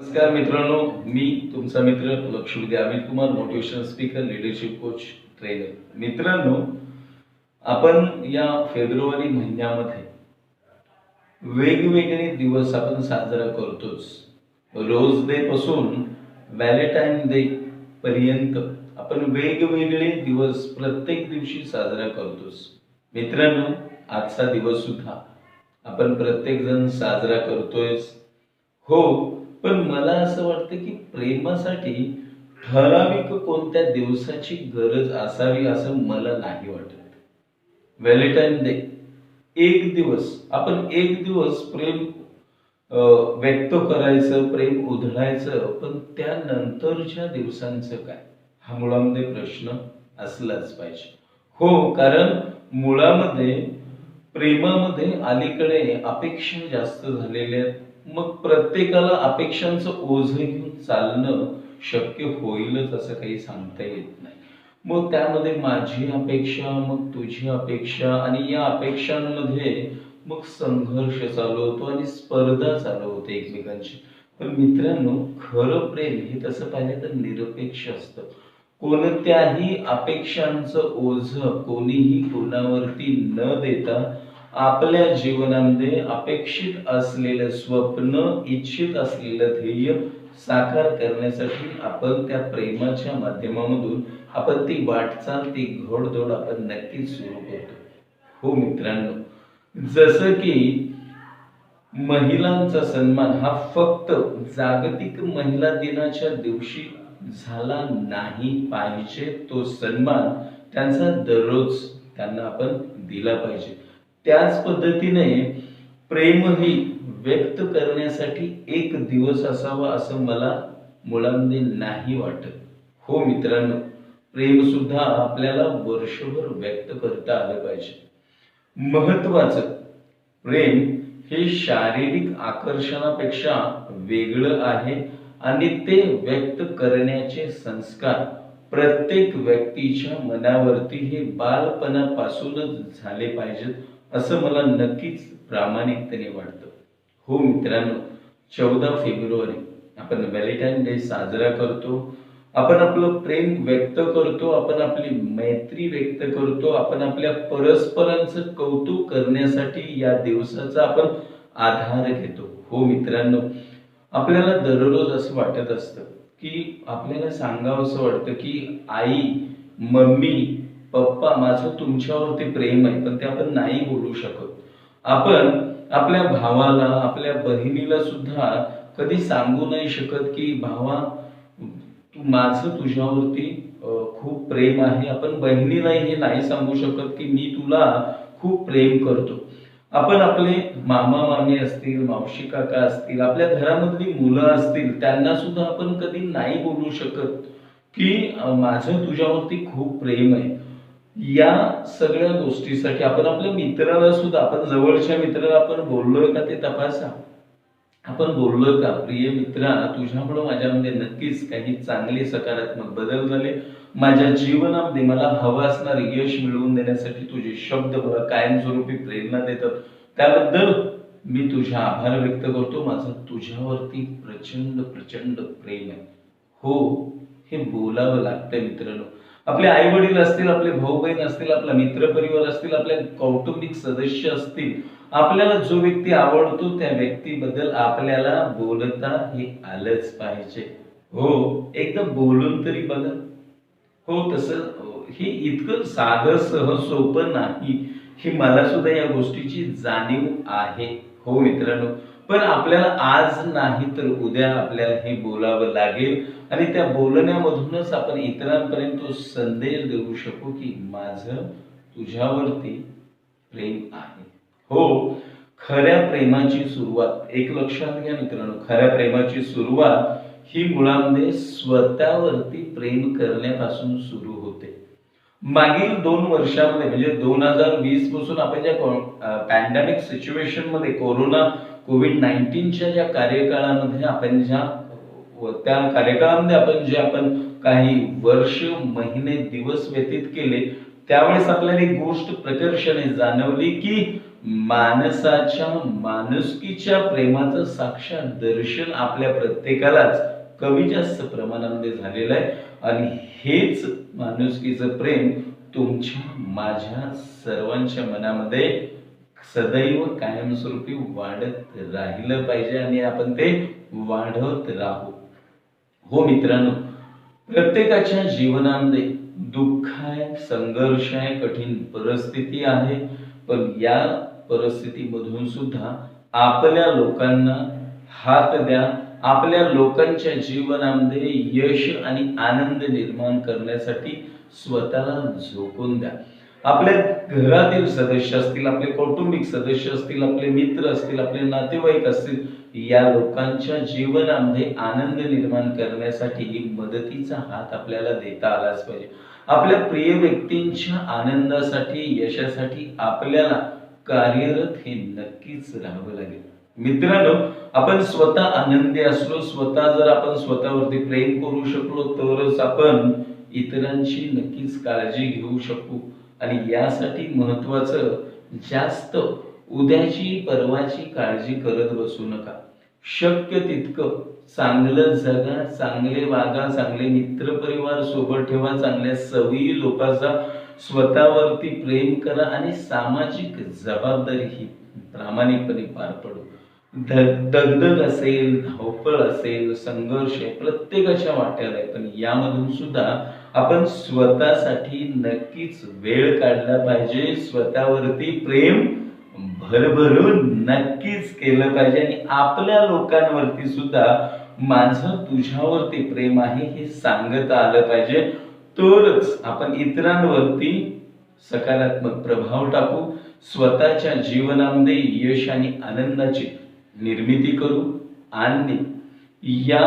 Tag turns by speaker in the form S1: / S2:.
S1: नमस्कार मित्रांनो मी तुमचा मित्र लक्षवेधी Amit Kumar motivational speaker leadership coach trainer मित्रांनो आपण या फेब्रुवारी महिन्यामध्ये वेगवेगळे दिवस आपण साजरा करतोच. रोज डे पासून व्हॅलेंटाईन डे पर्यंत आपण वेगवेगळे दिवस प्रत्येक दिवशी साजरा करतोच. मित्रांनो आजचा दिवस सुद्धा आपण प्रत्येक जण साजरा करतोय हो पण मला असं वाटतं की प्रेमासाठी ठराविक कोणत्या दिवसाची गरज असावी असं मला नाही वाटत. व्हॅलेंटाईन डे एक दिवस आपण एक दिवस प्रेम व्यक्त करायचं प्रेम उधळायचं पण त्यानंतरच्या दिवसांचं काय? हा मुळामध्ये प्रश्न असलाच पाहिजे. हो कारण मुळामध्ये प्रेमामध्ये अलीकडे अपेक्षा जास्त झालेल्या आहेत. मग प्रत्येकाला अपेक्षांचं ओझ घेऊन चालणं शक्य होईलच असं काही सांगता येत नाही. मग त्यामध्ये माझी अपेक्षा मग तुझी अपेक्षा आणि या अपेक्षांमध्ये मग संघर्ष चालू होतो आणि स्पर्धा चालू होते एकमेकांची. पण मित्रांनो खरं प्रेम हे तसं पाहिलं तर निरपेक्ष असतं. कोणत्याही अपेक्षांचं ओझ कोणीही कोणावरती न देता आपल्या जीवनामध्ये अपेक्षित असलेलं स्वप्न इच्छित असलेलं ध्येय साकार करण्यासाठी आपण त्या प्रेमाच्या माध्यमामधून आपण ती वाटचाल ती घोडदौड आपण नक्कीच सुरू करतो. हो मित्रांनो जसं की महिलांचा सन्मान हा फक्त जागतिक महिला दिनाच्या दिवशी झाला नाही पाहिजे तो सन्मान त्यांचा दररोज त्यांना आपण दिला पाहिजे. त्याच पद्धतीने प्रेमही व्यक्त करण्यासाठी एक दिवस असावा असं मला मुलांमध्ये नाही वाटत. हो मित्रांनो प्रेम सुद्धा आपल्याला वर्षभर व्यक्त करता आलं पाहिजे. महत्वाचं प्रेम हे शारीरिक आकर्षणापेक्षा वेगळं आहे आणि ते व्यक्त करण्याचे संस्कार प्रत्येक व्यक्तीच्या मनावरती हे बालपणापासूनच झाले पाहिजेत. असं मला नक्कीच प्रामाणिकतेने वाटतं. हो मित्रांनो चौदा फेब्रुवारी आपण व्हॅलेंटाईन डे साजरा करतो. आपण आपलं प्रेम व्यक्त करतो आपण आपली मैत्री व्यक्त करतो आपण आपल्या परस्परांचं कौतुक करण्यासाठी या दिवसाचा आपण आधार घेतो. हो मित्रांनो आपल्याला दररोज असं वाटत असतं की आपल्याला सांगावं असं वाटतं की आई मम्मी पप्पा माझं तुमच्यावरती प्रेम आहे पण ते आपण नाही बोलू शकत. आपण आपल्या भावाला आपल्या बहिणीला सुद्धा कधी सांगू नाही शकत की भावा तू माझं तुझ्यावरती खूप प्रेम आहे. आपण बहिणीलाही हे नाही सांगू शकत की मी तुला खूप प्रेम करतो. आपण आपले मामा मामी असतील मावशी काका असतील आपल्या घरामधली मुलं असतील त्यांना सुद्धा आपण कधी नाही बोलू शकत की माझं तुझ्यावरती खूप प्रेम आहे. या सगळ्या गोष्टीसाठी आपण आपल्या मित्राला सुद्धा आपण जवळच्या मित्राला आपण बोललोय का ते तपासा. आपण बोललोय का प्रिय मित्रा तुझ्यामुळे माझ्यामध्ये नक्कीच काही चांगले सकारात्मक बदल झाले. माझ्या जीवनामध्ये मला हवं असणारे यश मिळवून देण्यासाठी तुझे शब्द मला कायमस्वरूपी प्रेरणा देतात. त्याबद्दल मी तुझा आभार व्यक्त करतो. माझं तुझ्यावरती प्रचंड प्रचंड प्रेम आहे. हो हे बोलावं लागतंय मित्रांनो. आपले आई वडील असतील आपले भाऊ बहीण असतील आपला मित्र परिवार असतील आपल्या कौटुंबिक सदस्य असतील आपल्याला जो व्यक्ती आवडतो त्या व्यक्तीबद्दल आपल्याला बोलता हे आलंच पाहिजे. हो एकदा बोलून तरी बघा. हो तसं हे इतकं साधं सहज सोपं नाही ही मला सुद्धा या गोष्टीची जाणीव आहे. हो मित्रांनो पण आपल्याला आज नाही तर उद्या आपल्याला हे बोलावं लागेल. आणि त्या बोलण्यामधूनच आपण इतरांपर्यंत तो संदेश देऊ शकू की माझं तुझ्यावरती प्रेम आहे. हो खऱ्या प्रेमाची सुरुवात एक लक्षात घ्या मित्रांनो खऱ्या प्रेमाची सुरुवात ही मुळामध्ये स्वतःवरती प्रेम करण्यापासून सुरू होते. मागील दोन वर्षामध्ये म्हणजे दोन हजार वीसपासून आपण ज्या पॅन्डेमिक सिच्युएशनमध्ये कोरोना कोविड नाईन्टीनच्या ज्या कार्यकाळामध्ये आपण ज्या त्या कार्यकाळामध्ये आपण जे आपण काही वर्ष महिने दिवस व्यतीत केले त्यावेळेस आपल्याला एक गोष्ट प्रकर्षाने जाणवली की माणसाच्या माणुसकीच्या प्रेमाचं साक्षात दर्शन आपल्या प्रत्येकालाच कमी जास्त प्रमाणामध्ये झालेलं आहे. आणि हेच माणुसकीचं प्रेम तुमच्या माझ्या सर्वांच्या मनामध्ये सदैव कायमस्वरूपी वाढत राहिलं पाहिजे आणि आपण ते वाढवत राहू. हो मित्रांनो प्रत्येकाच्या जीवनामध्ये दुःख आहे संघर्ष आहे कठीण परिस्थिती आहे. पण या परिस्थितीमधून सुद्धा आपल्या लोकांना हात द्या. आपल्या लोकांच्या जीवनामध्ये यश आणि आनंद निर्माण करण्यासाठी स्वतःला झोकून द्या. आपल्या घरातील सदस्य असतील आपले कौटुंबिक सदस्य असतील आपले मित्र असतील आपले नातेवाईक असतील या लोकांच्या जीवनामध्ये आनंद निर्माण करण्यासाठी मदतीचा हात आपल्याला देता आलाच पाहिजे. आपल्या प्रिय व्यक्तींच्या आनंदासाठी यशासाठी आपल्याला कार्यरत हे नक्कीच राहावं लागेल. मित्रांनो आपण स्वतः आनंदी असलो स्वतः जर आपण स्वतःवरती प्रेम करू शकलो तरच आपण इतरांची नक्कीच काळजी घेऊ शकू. आणि यासाठी महत्वाचं जास्त उद्याची परवाची काळजी करत बसू नका. शक्य तितकं चांगलं जगा चांगले वागा चांगले मित्रपरिवार सोबत ठेवा चांगल्या सवयी लोकांचा स्वतःवरती प्रेम करा आणि सामाजिक जबाबदारी ही प्रामाणिकपणे पार पडू. द- दगदग असेल धावपळ असेल संघर्ष आहे प्रत्येकाच्या वाट्याला आहे. पण यामधून सुद्धा आपण स्वतःसाठी नक्कीच वेळ काढला पाहिजे. स्वतःवरती प्रेम भरभरून नक्कीच केलं पाहिजे. आणि आपल्या लोकांवरती सुद्धा माझं तुझ्यावरती प्रेम आहे हे सांगत आलं पाहिजे. तरच आपण इतरांवरती सकारात्मक प्रभाव टाकू. स्वतःच्या जीवनामध्ये यश आणि आनंदाची निर्मिती करू आणि या